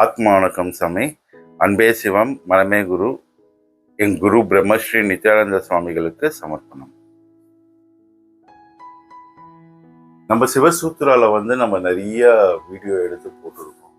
ஆத்மா வணக்கம் சாமி அன்பே சிவம் மனமே குரு. என் குரு பிரம்மஸ்ரீ நித்யானந்த சுவாமிகளுக்கு சமர்ப்பணம். நம்ம சிவசூத்ராவில் வந்து நம்ம நிறைய வீடியோ எடுத்து போட்டிருக்கோம்.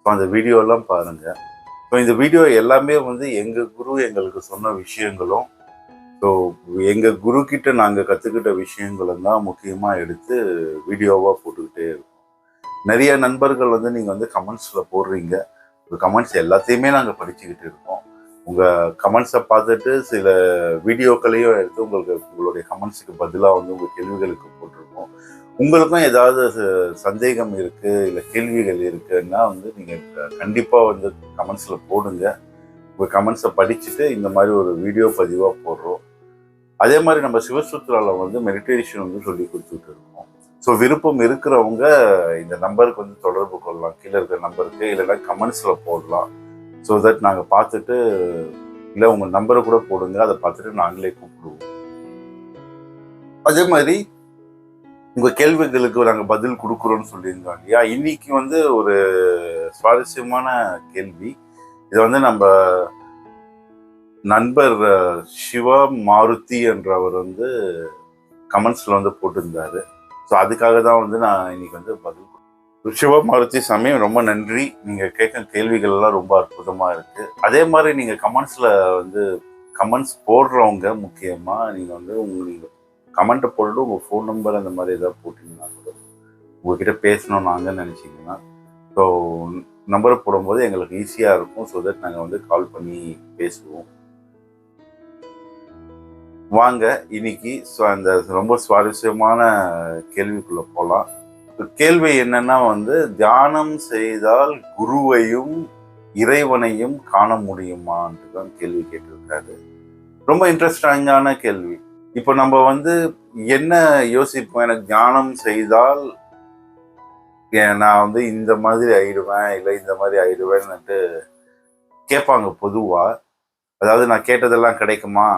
ஸோ அந்த வீடியோலாம் பாருங்கள் பாருங்க. ஸோ இந்த வீடியோ எல்லாமே வந்து எங்கள் குரு எங்களுக்கு சொன்ன விஷயங்களும் ஸோ எங்கள் குரு கிட்ட நாங்கள் கற்றுக்கிட்ட விஷயங்களும் தான் முக்கியமாக எடுத்து வீடியோவாக போட்டுக்கிட்டே இருக்கோம். நிறைய நண்பர்கள் வந்து நீங்கள் வந்து கமெண்ட்ஸில் போடுறீங்க. உங்க கமெண்ட்ஸ் எல்லாத்தையுமே நாங்கள் படிச்சுக்கிட்டு இருக்கோம். உங்கள் கமெண்ட்ஸை பார்த்துட்டு சில வீடியோக்களையும் எடுத்து உங்களுக்கு உங்களுடைய கமெண்ட்ஸுக்கு பதிலாக வந்து உங்கள் கேள்விகளுக்கு போட்டிருக்கோம். உங்களுக்கும் ஏதாவது ச- சந்தேகம் இருக்குது இல்லை கேள்விகள் இருக்குன்னா வந்து நீங்கள் கண்டிப்பாக வந்து கமெண்ட்ஸில் போடுங்க. உங்கள் கமெண்ட்ஸை படிச்சுட்டு இந்த மாதிரி ஒரு வீடியோ பதிவாக போடுறோம். அதே மாதிரி நம்ம சிவசூத்ரால வந்து மெடிடேஷன் வந்து சொல்லி கொடுத்துட்டு இருக்கோம். ஸோ விருப்பம் இருக்கிறவங்க இந்த நம்பருக்கு வந்து தொடர்பு கொள்ளலாம். கீழே இருக்கிற நம்பருக்கு இல்லைன்னா கமெண்ட்ஸில் போடலாம். ஸோ தட் நாங்கள் பார்த்துட்டு இல்லை உங்கள் நம்பரை கூட போடுங்க. அதை பார்த்துட்டு நாங்களே கூப்பிடுவோம். அதே மாதிரி உங்கள் கேள்விகளுக்கு நாங்கள் பதில் கொடுக்குறோன்னு சொல்லியிருந்தோம் இல்லையா இன்னைக்கு வந்து ஒரு சுவாரஸ்யமான கேள்வி. இதை வந்து நம்ம நண்பர் சிவா மாருதி என்றவர் வந்து கமெண்ட்ஸில் வந்து போட்டிருந்தாரு. ஸோ அதுக்காக தான் வந்து நான் இன்னைக்கு வந்து பதில் கொடுத்தேன். சிவா சாமி ரொம்ப நன்றி. நீங்கள் கேட்கும் கேள்விகள் எல்லாம் ரொம்ப அற்புதமாக இருக்குது அதே மாதிரி நீங்கள் கமெண்ட்ஸில் வந்து கமெண்ட்ஸ் போடுறவங்க முக்கியமாக நீங்கள் வந்து உங்களுக்கு கமெண்ட்டை போட்டுட்டு உங்கள் ஃபோன் நம்பர் அந்த மாதிரி ஏதாவது போட்டிங்கன்னா கூட உங்ககிட்ட பேசணும் நாங்கள் நினச்சிங்கன்னா ஸோ நம்பரை போடும்போது எங்களுக்கு ஈஸியாக இருக்கும். ஸோ தட் நாங்கள் வந்து கால் பண்ணி பேசுவோம். வாங்க இன்னைக்கு ஸோ அந்த ரொம்ப சுவாரஸ்யமான கேள்விக்குள்ளே போகலாம் கேள்வி என்னன்னா வந்து தியானம் செய்தால் குருவையும் இறைவனையும் காண முடியுமான்ட்டு தான் கேள்வி கேட்டிருக்காரு. ரொம்ப இன்ட்ரெஸ்டிங்கான கேள்வி. இப்போ நம்ம வந்து என்ன யோசிப்போம்? எனக்கு தியானம் செய்தால் நான் வந்து இந்த மாதிரி ஆயிடுவேன் இல்லை இந்த மாதிரி ஆயிடுவேன்னுட்டு கேட்பாங்க பொதுவாக அதாவது நான் கேட்டதெல்லாம் கிடைக்குமா?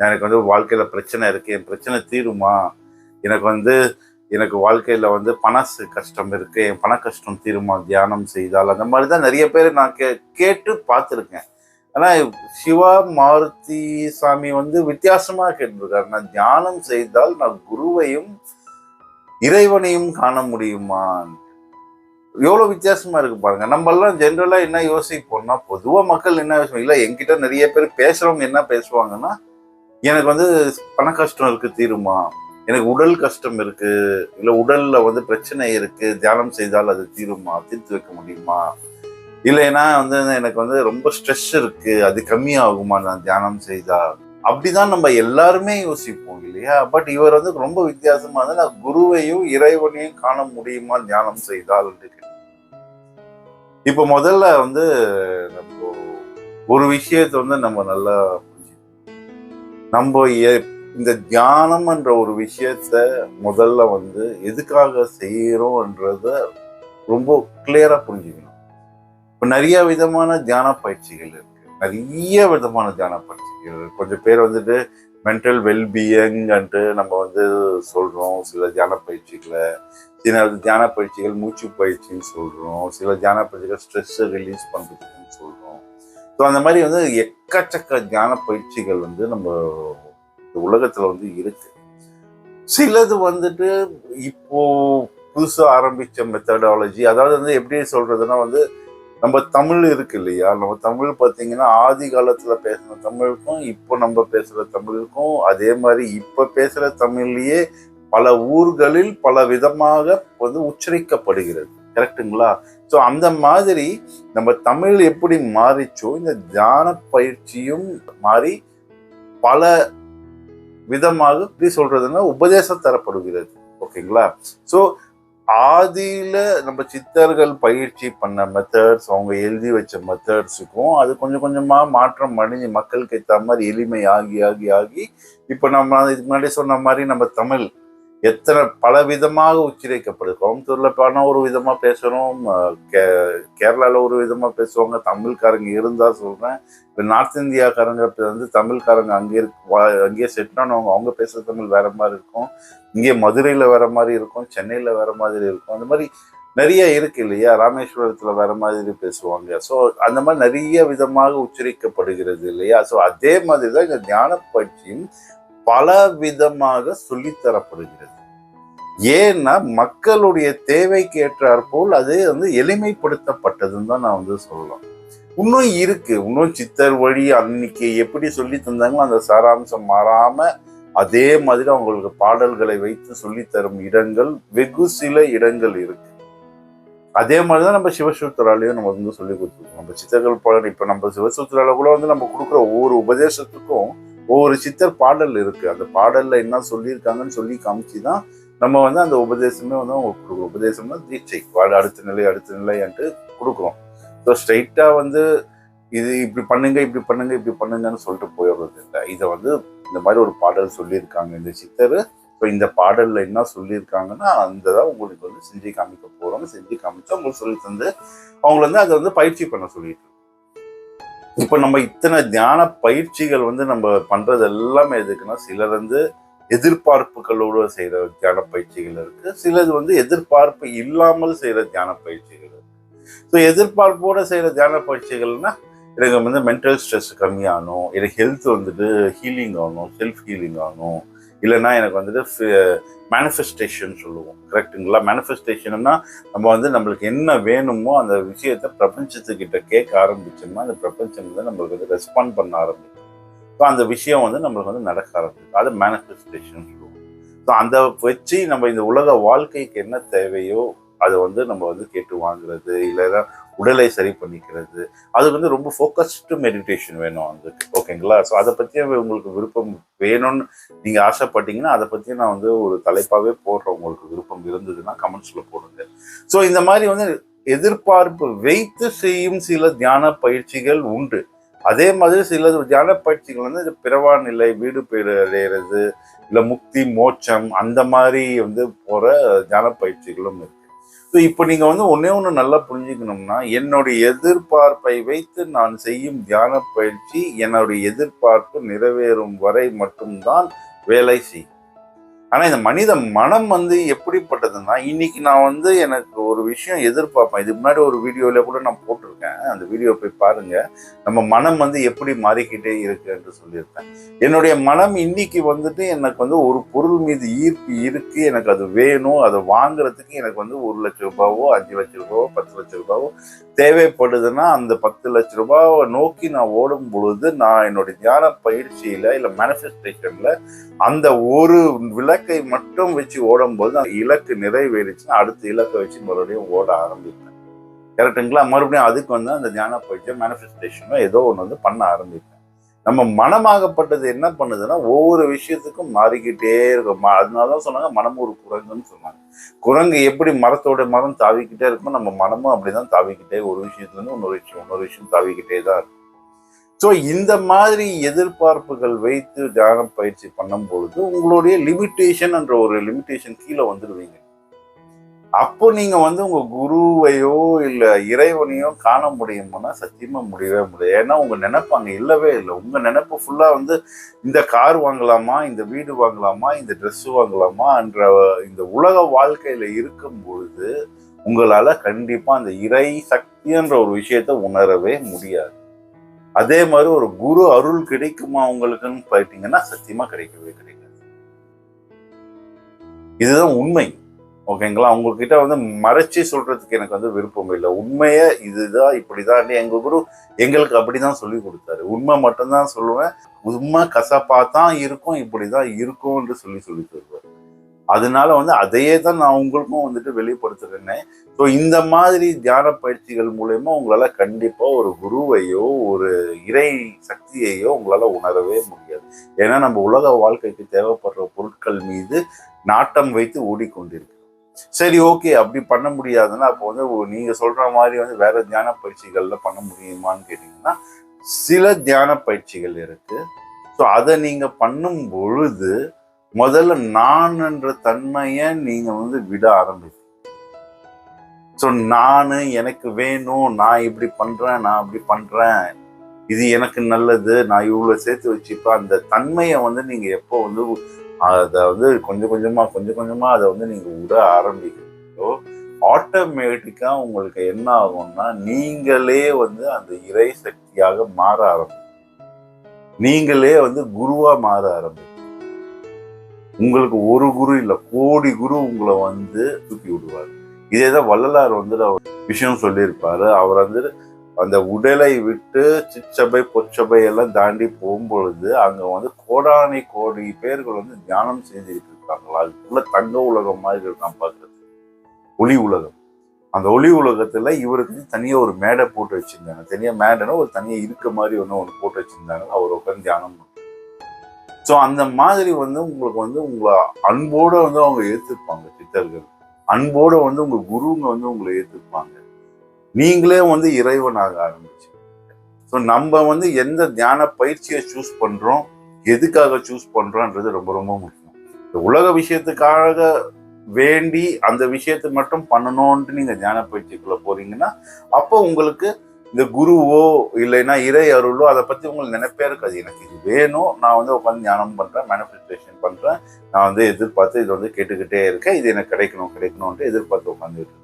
எனக்கு வந்து வாழ்க்கையில் பிரச்சனை இருக்குது என் பிரச்சனை தீருமா? எனக்கு வந்து எனக்கு வாழ்க்கையில் வந்து பண கஷ்டம் இருக்குது என் பண கஷ்டம் தீருமா? தியானம் செய்தால். அந்த மாதிரி தான் நிறைய பேர் நான் கே கேட்டு பார்த்துருக்கேன். ஆனால் சிவா மாருதி சாமி வந்து வித்தியாசமாக கேட்டிருக்காரு. நான் தியானம் செய்தால் நான் குருவையும் இறைவனையும் காண முடியுமா? எவ்வளோ வித்தியாசமாக இருக்கு பாருங்க. நம்மெல்லாம் ஜென்ரலாக என்ன யோசிப்போம்னா பொதுவாக மக்கள் என்ன யோசிப்போம்? இல்லை என்கிட்ட நிறைய பேர் பேசுகிறவங்க என்ன பேசுவாங்கன்னா எனக்கு வந்து பண கஷ்டம் இருக்குது தீருமா? எனக்கு உடல் கஷ்டம் இருக்குது இல்லை உடலில் வந்து பிரச்சனை இருக்குது தியானம் செய்தால் அது தீருமா? தீர்த்து வைக்க முடியுமா? இல்லைன்னா வந்து எனக்கு வந்து ரொம்ப ஸ்ட்ரெஸ் இருக்குது அது கம்மியாகுமா? நான் தியானம் செய்தால். அப்படிதான் நம்ம எல்லாருமே யோசிப்போம் இல்லையா? பட் இவர் வந்து ரொம்ப வித்தியாசமா இருந்தால் நான் குருவையும் இறைவனையும் காண முடியுமா தியானம் செய்தால் இப்போ முதல்ல வந்து நம்ம ஒரு விஷயத்தை வந்து நம்ம நல்லா நம்ம இந்த தியானம் என்ற ஒரு விஷயத்த முதல்ல வந்து எதுக்காக செய்கிறோன்றத ரொம்ப கிளியராக புரிஞ்சுக்கணும். இப்போ நிறைய விதமான தியான பயிற்சிகள் இருக்கு. நிறைய விதமான தியான பயிற்சிகள் கொஞ்சம் பேர் வந்துட்டு மென்டல் வெல்பீயிங்ன்ட்டு நம்ம வந்து சொல்கிறோம் சில தியான பயிற்சிகளை சில தியான பயிற்சிகள் மூச்சு பயிற்சின்னு சொல்கிறோம் சில தியான பயிற்சிகள் ஸ்ட்ரெஸ்ஸை ரிலீஸ் பண்ணுறதுன்னு சொல்கிறோம் ஸோ அந்த மாதிரி வந்து எக்கச்சக்க ஞான பயிற்சிகள் வந்து நம்ம இந்த வந்து இருக்கு. சிலது வந்துட்டு இப்போ புதுசாக ஆரம்பித்த மெத்தடாலஜி அதாவது வந்து எப்படி சொல்றதுன்னா வந்து நம்ம தமிழ் இருக்கு இல்லையா? நம்ம தமிழ் பார்த்தீங்கன்னா ஆதி காலத்தில் பேசின தமிழுக்கும் இப்போ நம்ம பேசுகிற தமிழுக்கும் அதே மாதிரி இப்போ பேசுகிற தமிழ்லேயே பல ஊர்களில் பல விதமாக வந்து உச்சரிக்கப்படுகிறது. கரெக்ட்டுங்களா ஸோ அந்த மாதிரி நம்ம தமிழ் எப்படி மாறிச்சோ இந்த தியான பயிற்சியும் மாறி பல விதமாக எப்படி சொல்றதுன்னா உபதேசம் தரப்படுகிறது. ஓகேங்களா? ஸோ ஆதியில நம்ம சித்தர்கள் பயிற்சி பண்ண மெத்தட்ஸ் அவங்க எழுதி வச்ச மெத்தட்ஸுக்கும் அது கொஞ்சம் கொஞ்சமாக மாற்றம் அடைஞ்சு மக்களுக்கு ஏற்ற மாதிரி எளிமை ஆகி ஆகி ஆகி இப்போ நம்ம இதுக்கு முன்னாடி சொன்ன மாதிரி நம்ம தமிழ் எத்தனை பல விதமாக உச்சரிக்கப்படுது. கோயம்புத்தூர்ல பானா ஒரு விதமா பேசணும் கே- கேரளால ஒரு விதமா பேசுவாங்க தமிழ்காரங்க இருந்தா சொல்றேன். இப்போ நார்த் இந்தியாக்காரங்க வந்து தமிழ்காரங்க அங்கே இருக்கு அங்கேயே செட் ஆனவங்க அவங்க பேசுற தமிழ் வேற மாதிரி இருக்கும். இங்கே மதுரையில வேற மாதிரி இருக்கும் சென்னையில வேற மாதிரி இருக்கும். அந்த மாதிரி நிறைய இருக்கு இல்லையா? ராமேஸ்வரத்துல வேற மாதிரி பேசுவாங்க. ஸோ அந்த மாதிரி நிறைய விதமாக உச்சரிக்கப்படுகிறது இல்லையா? ஸோ அதே மாதிரி தான் இந்த தியான பயிற்சியும் பல விதமாக சொல்லித்தரப்படுகிறது. ஏன்னா மக்களுடைய தேவைக்கு ஏற்றாற்போல் அது வந்து எளிமைப்படுத்தப்பட்டதுன்னு தான் நான் வந்து சொல்லலாம். இன்னும் இருக்கு. இன்னும் சித்தர் வழி அன்னைக்கு எப்படி சொல்லி தந்தாங்களோ அந்த சாராம்சம் மாறாம அதே மாதிரி அவங்களுக்கு பாடல்களை வைத்து சொல்லித்தரும் இடங்கள் வெகு சில இடங்கள் இருக்கு. அதே மாதிரி தான் நம்ம சிவசூத்திராலையும் நம்ம வந்து சொல்லி கொடுத்துருக்கோம். நம்ம சித்தர்கள் பாடல் இப்போ நம்ம சிவசூத்திரால கூட வந்து நம்ம கொடுக்குற ஒவ்வொரு உபதேசத்துக்கும் ஒவ்வொரு சித்தர் பாடல் இருக்கு. அந்த பாடல்ல என்ன சொல்லியிருக்காங்கன்னு சொல்லி காமிச்சு தான் நம்ம வந்து அந்த உபதேசமே வந்து அவங்களுக்கு கொடுக்குறோம். உபதேசம்னா தீட்சை. அடுத்த நிலை அடுத்த நிலைன்ட்டு கொடுக்குறோம். ஸோ ஸ்ட்ரைட்டாக வந்து இது இப்படி பண்ணுங்க இப்படி பண்ணுங்க இப்படி பண்ணுங்கன்னு சொல்லிட்டு போயிடுறது இல்லை. இதை வந்து இந்த மாதிரி ஒரு பாடல் சொல்லியிருக்காங்க. இந்த சித்தர் இப்போ இந்த பாடலில் என்ன சொல்லியிருக்காங்கன்னா அந்த தான் உங்களுக்கு வந்து செஞ்சு காமிக்க போகிறோம் செஞ்சு காமிச்சு அவங்களுக்கு சொல்லி தந்து அவங்கள வந்து அதை வந்து பயிற்சி பண்ண சொல்லிட்டு இப்போ நம்ம இத்தனை தியான பயிற்சிகள் வந்து நம்ம பண்ணுறது எல்லாமே எதுக்குன்னா சிலர் வந்து எதிர்பார்ப்புகளோடு செய்கிற தியான பயிற்சிகள் இருக்குது சிலது வந்து எதிர்பார்ப்பு இல்லாமல் செய்கிற தியான பயிற்சிகள் இருக்குது ஸோ எதிர்பார்ப்போடு செய்கிற தியான பயிற்சிகள்னா எனக்கு வந்து மென்டல் ஸ்ட்ரெஸ் கம்மியாகணும் எனக்கு ஹெல்த் வந்துட்டு ஹீலிங் ஆகணும் செல்ஃப் ஹீலிங் ஆகணும். இல்லைன்னா எனக்கு வந்துட்டு மேனிஃபெஸ்டேஷன் சொல்லுவோம். கரெக்டுங்களா மேனிஃபெஸ்டேஷன்னா நம்ம வந்து நம்மளுக்கு என்ன வேணுமோ அந்த விஷயத்த பிரபஞ்சத்துக்கிட்ட கேட்க ஆரம்பிச்சோம்னா அந்த பிரபஞ்சம் வந்து நம்மளுக்கு வந்து ரெஸ்பாண்ட் பண்ண ஆரம்பிக்கும். ஸோ அந்த விஷயம் வந்து நம்மளுக்கு வந்து நடக்க ஆரம்பிக்கும். அது மேனிஃபெஸ்டேஷன் சொல்லுவோம். ஸோ அந்த வச்சு நம்ம இந்த உலக வாழ்க்கைக்கு என்ன தேவையோ அதை வந்து நம்ம வந்து கேட்டு வாங்குறது இல்லைன்னா உடலை சரி பண்ணிக்கிறது. அது வந்து ரொம்ப ஃபோக்கஸ்டு மெடிடேஷன் வேணும் அதுக்கு ஓகேங்களா ஸோ அதை பற்றி உங்களுக்கு விருப்பம் வேணும்னு நீங்கள் ஆசைப்பட்டீங்கன்னா அதை பற்றி நான் வந்து ஒரு தலைப்பாகவே போடுறேன். உங்களுக்கு விருப்பம் இருந்ததுன்னா கமெண்ட்ஸில் போடுங்க. ஸோ இந்த மாதிரி வந்து எதிர்பார்ப்பு வைத்து செய்யும் சில தியான பயிற்சிகள் உண்டு. அதே மாதிரி சில தியான பயிற்சிகள் வந்து இந்த பிறவா நிலை வீடு பேர் அடையிறது இல்லை முக்தி மோட்சம் அந்த மாதிரி வந்து போகிற தியான பயிற்சிகளும் இருக்கு. ஸோ இப்போ நீங்கள் வந்து ஒன்றே ஒன்று நல்லா புரிஞ்சுக்கணும்னா என்னுடைய எதிர்பார்ப்பை வைத்து நான் செய்யும் தியான பயிற்சி என்னுடைய எதிர்பார்ப்பு நிறைவேறும் வரை மட்டும்தான் வேலை செய்யும். ஆனால் இந்த மனித மனம் வந்து எப்படிப்பட்டதுன்னா இன்னைக்கு நான் வந்து எனக்கு ஒரு விஷயம் எதிர்பார்ப்பேன். இதுக்கு முன்னாடி ஒரு வீடியோவில் கூட நான் போட்டிருக்கேன். அந்த வீடியோ போய் பாருங்கள் நம்ம மனம் வந்து எப்படி மாறிக்கிட்டே இருக்கு என்று சொல்லியிருக்கேன் என்னுடைய மனம் இன்னைக்கு வந்துட்டு எனக்கு வந்து ஒரு பொருள் மீது ஈர்ப்பு இருக்குது எனக்கு அது வேணும். அதை வாங்குறதுக்கு எனக்கு வந்து ஒரு லட்ச ரூபாவோ அஞ்சு லட்ச ரூபாவோ பத்து லட்ச ரூபாவோ தேவைப்படுதுன்னா அந்த பத்து லட்ச ரூபாவை நோக்கி நான் ஓடும் பொழுது நான் என்னுடைய தியான பயிற்சியில் இல்லை மேனிஃபெஸ்டேஷனில் அந்த ஒரு விலை இலக்கை மட்டும் வச்சு ஓடும்போது அந்த இலக்கு நிறைவேறிச்சுன்னா அடுத்த இலக்கை வச்சு மறுபடியும் ஓட ஆரம்பிப்பேன். கரெக்டுங்களா மறுபடியும் அதுக்கு வந்து அந்த ஞான பயிற்சியோ மேனிஃபெஸ்டேஷனோ ஏதோ ஒன்று வந்து பண்ண ஆரம்பிப்பேன். நம்ம மனமாகப்பட்டது என்ன பண்ணுதுன்னா ஒவ்வொரு விஷயத்துக்கும் மாறிக்கிட்டே இருக்கும். அதனால தான் சொன்னாங்க மனம் ஒரு குரங்குன்னு சொன்னாங்க குரங்கு எப்படி மரத்தோட மரம் தாவிக்கிட்டே இருக்குமோ நம்ம மனமும் அப்படிதான் தாவிக்கிட்டே ஒரு விஷயத்துல இருந்து இன்னொரு விஷயம் இன்னொரு விஷயம் தாவிக்கிட்டே தான் இருக்கும். ஸோ இந்த மாதிரி எதிர்பார்ப்புகள் வைத்து தியானம் பயிற்சி பண்ணும் பொழுது உங்களுடைய லிமிட்டேஷன் என்ற ஒரு லிமிட்டேஷன் கீழே வந்துடுவீங்க. அப்போ நீங்க வந்து உங்க குருவையோ இல்ல இறைவனையோ காண முடியுமானா சத்தியமா முடியவே முடியாது. ஏன்னா உங்க நினைப்பாங்க இல்லவே இல்லை. உங்க நினைப்பு ஃபுல்லா வந்து இந்த கார் வாங்கலாமா இந்த வீடு வாங்கலாமா இந்த ட்ரெஸ் வாங்கலாமா என்ற இந்த உலக வாழ்க்கையில இருக்கும் பொழுது உங்களால கண்டிப்பா அந்த இறை சக்தின்ற ஒரு விஷயத்த உணரவே முடியாது. அதே மாதிரி ஒரு குரு அருள் கிடைக்குமா உங்களுக்குன்னு போயிட்டீங்கன்னா சத்தியமா கிடைக்கவே கிடைக்காது. இதுதான் உண்மை. ஓகேங்களா? உங்ககிட்ட வந்து மறைச்சி சொல்றதுக்கு எனக்கு வந்து விருப்பம் இல்லை. உண்மையை இதுதான் இப்படிதான். எங்க குரு எங்களுக்கு அப்படிதான் சொல்லி கொடுத்தாரு. உண்மை மட்டும்தான் சொல்லுவேன். உண்மை கசப்பா தான் இருக்கும் இப்படிதான் இருக்கும்னு சொல்லி சொல்லி தருவார். அதனால வந்து அதையே தான் நான் உங்களுக்கும் வந்துட்டு வெளிப்படுத்துறேனே ஸோ இந்த மாதிரி தியான பயிற்சிகள் மூலயமா உங்களால் கண்டிப்பாக ஒரு குருவையோ ஒரு இறை சக்தியையோ உங்களால் உணரவே முடியாது. ஏன்னா நம்ம உலக வாழ்க்கைக்கு தேவைப்படுற பொருட்கள் மீது நாட்டம் வைத்து ஓடிக்கொண்டிருக்கு. சரி ஓகே அப்படி பண்ண முடியாதுன்னா அப்போ வந்து நீங்கள் சொல்கிற மாதிரி வந்து வேற தியான பயிற்சிகளில் பண்ண முடியுமான்னு கேட்டிங்கன்னா சில தியான பயிற்சிகள் இருக்குது ஸோ அதை நீங்கள் பண்ணும் பொழுது முதல்ல நான் என்ற தன்மையை நீங்க வந்து விட ஆரம்பிப்பீங்க. ஸோ நான் எனக்கு வேணும் நான் இப்படி பண்றேன் நான் அப்படி பண்றேன் இது எனக்கு நல்லது நான் இவ்வளோ சேர்த்து வச்சுப்பேன் அந்த தன்மையை வந்து நீங்க எப்போ வந்து அதை வந்து கொஞ்சம் கொஞ்சமா கொஞ்சம் கொஞ்சமா அதை வந்து நீங்க விட ஆரம்பிக்கிறீங்களோ ஆட்டோமேட்டிக்கா உங்களுக்கு என்ன ஆகும்னா நீங்களே வந்து அந்த இறை சக்தியாக மாற ஆரம்பிக்கும் நீங்களே வந்து குருவா மாற ஆரம்பிக்கும் உங்களுக்கு ஒரு குரு இல்லை கோடி குரு உங்களை வந்து தூக்கி விடுவார். இதே தான் வள்ளலார் வந்துட்டு அவர் விஷயம் சொல்லியிருப்பாரு. அவர் வந்து அந்த உடலை விட்டு சிச்சபை பொச்சபை எல்லாம் தாண்டி போகும்பொழுது அங்கே வந்து கோடானி கோடி பேர்கள் வந்து தியானம் செஞ்சுட்டு இருக்காங்களா அதுக்குள்ள தங்க உலகம் மாதிரி நான் பார்க்கறது. ஒளி உலகம். அந்த ஒளி உலகத்தில் இவருக்கு தனியாக ஒரு மேடை போட்டு வச்சிருந்தாங்க. தனியாக மேடைன்னா ஒரு தனியாக இருக்க மாதிரி ஒன்று ஒன்று போட்டு வச்சிருந்தாங்க. அவர் உட்காந்து தியானம் ஸோ அந்த மாதிரி வந்து உங்களுக்கு வந்து உங்களை அன்போடு வந்து அவங்க ஏற்றுப்பாங்க சித்தர்கள். அன்போடு வந்து உங்கள் குருங்க வந்து உங்களை ஏற்றுப்பாங்க நீங்களே வந்து இறைவனாக ஆரம்பிச்சு. ஸோ நம்ம வந்து எந்த தியான பயிற்சியை சூஸ் பண்ணுறோம் எதுக்காக சூஸ் பண்ணுறோன்றது ரொம்ப ரொம்ப முக்கியம். இந்த உலக விஷயத்துக்காக வேண்டி அந்த விஷயத்தை மட்டும் பண்ணணும்ன்ட்டு நீங்கள் தியான பயிற்சிக்குள்ளே போகிறீங்கன்னா அப்போ உங்களுக்கு இந்த குருவோ இல்லைன்னா இறை அருளோ அதை பற்றி உங்களுக்கு நினைப்பே இருக்காது. எனக்கு இது வேணும். நான் வந்து உட்காந்து தியானம் பண்ணுறேன் மேனிஃபெஸ்டேஷன் பண்ணுறேன் நான் வந்து எதிர்பார்த்து இதை வந்து கேட்டுக்கிட்டே இருக்கேன். இது எனக்கு கிடைக்கணும் கிடைக்கணும்ன்ட்டு எதிர்பார்த்து உட்காந்துட்டு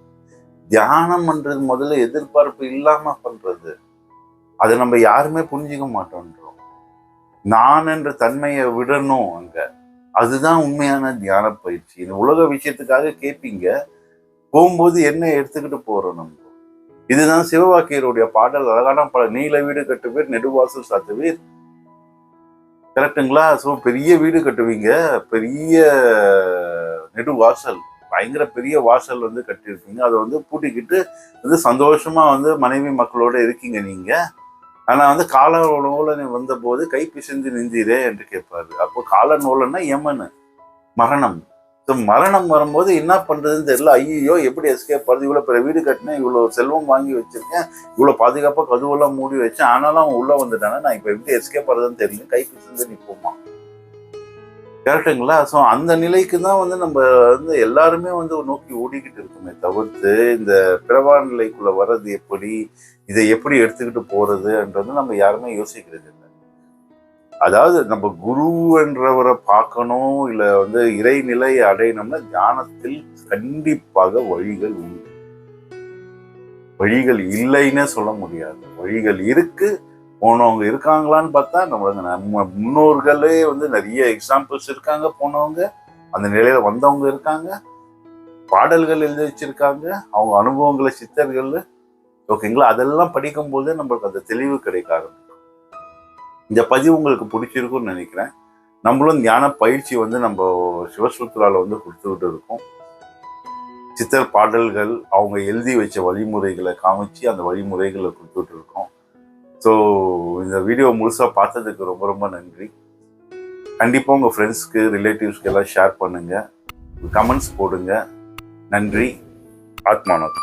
தியானம்ன்றது தியானம் முதல்ல எதிர்பார்ப்பு இல்லாமல் பண்ணுறது அதை நம்ம யாருமே புரிஞ்சுக்க மாட்டோன்றோம். நான் என்ற தன்மையை விடணும் அங்கே. அதுதான் உண்மையான தியான பயிற்சி. இந்த உலக விஷயத்துக்காக கேட்பீங்க. போகும்போது என்ன எடுத்துக்கிட்டு போகிறோம் நம்ம? இதுதான் சிவவாக்கியருடைய பாடல். அழகான பாடல் நீல வீடு கட்டுவீர் நெடுவாசல் சாத்துவீர். கரெக்டுங்களா ஸோ பெரிய வீடு கட்டுவீங்க. பெரிய நெடுவாசல். பயங்கர பெரிய வாசல் வந்து கட்டியிருப்பீங்க. அதை வந்து பூட்டிக்கிட்டு வந்து சந்தோஷமாக வந்து மனைவி மக்களோட இருக்கீங்க நீங்கள் ஆனால் வந்து கால நூலனை வந்தபோது கை பிசைந்து நின்றீரே என்று கேட்பாரு. அப்போ கால நூலன்னா யமனு மரணம். ஸோ மரணம் வரும்போது என்ன பண்ணுறதுன்னு தெரியல. ஐயோ எப்படி எஸ்கேப் பண்ணுறது இவ்வளோ பெரிய வீடு கட்டினேன் இவ்வளோ செல்வம் வாங்கி வச்சிருக்கேன் இவ்வளோ பாதுகாப்பாக கதுவெல்லாம் மூடி வச்சேன். ஆனாலும் அவன் உள்ளே வந்துட்டானே? நான் இப்போ எப்படி எஸ்கேப் பண்ணுறதுன்னு தெரியல. கை பிசைந்து நிற்போமா கரெக்டுங்களா ஸோ அந்த நிலைக்கு தான் வந்து நம்ம வந்து எல்லாருமே வந்து நோக்கி ஓடிக்கிட்டு இருக்குமே தவிர்த்து இந்த பிறவா நிலைக்குள்ளே வர்றது எப்படி? இதை எப்படி எடுத்துக்கிட்டு போகிறதுன்றது நம்ம யாருமே யோசிக்கிறது இல்லை. அதாவது நம்ம குரு என்றவரை பார்க்கணும் இல்லை வந்து இறைநிலை அடையணும்னா தியானத்தில் கண்டிப்பாக வழிகள் உண்டு. வழிகள் இல்லைன்னே சொல்ல முடியாது. வழிகள் இருக்கு போனவங்க இருக்காங்களான்னு பார்த்தா நம்மளுங்க நம்ம முன்னோர்களே வந்து நிறைய எக்ஸாம்பிள்ஸ் இருக்காங்க போனவங்க அந்த நிலையில வந்தவங்க இருக்காங்க பாடல்கள் எழுதி வச்சிருக்காங்க அவங்க அனுபவங்களை சித்தர்கள் ஓகேங்களா? அதெல்லாம் படிக்கும்போது நம்மளுக்கு அந்த தெளிவு கிடைக்க ஆரம்பிக்கும். இந்த பதிவு உங்களுக்கு பிடிச்சிருக்கும்னு நினைக்கிறேன். நம்மளும் ஞான பயிற்சி வந்து நம்ம சிவசூத்ரால வந்து கொடுத்துக்கிட்டு இருக்கோம். சித்தர் பாடல்கள் அவங்க எழுதி வச்ச வழிமுறைகளை காமிச்சு அந்த வழிமுறைகளை கொடுத்துட்டு இருக்கோம். ஸோ இந்த வீடியோ முழுசாக பார்த்ததுக்கு ரொம்ப ரொம்ப நன்றி. கண்டிப்பாக உங்கள் ஃப்ரெண்ட்ஸ்க்கு ரிலேட்டிவ்ஸ்க்கு எல்லாம் ஷேர் பண்ணுங்கள் கமெண்ட்ஸ் போடுங்க. நன்றி. ஆத்மானத்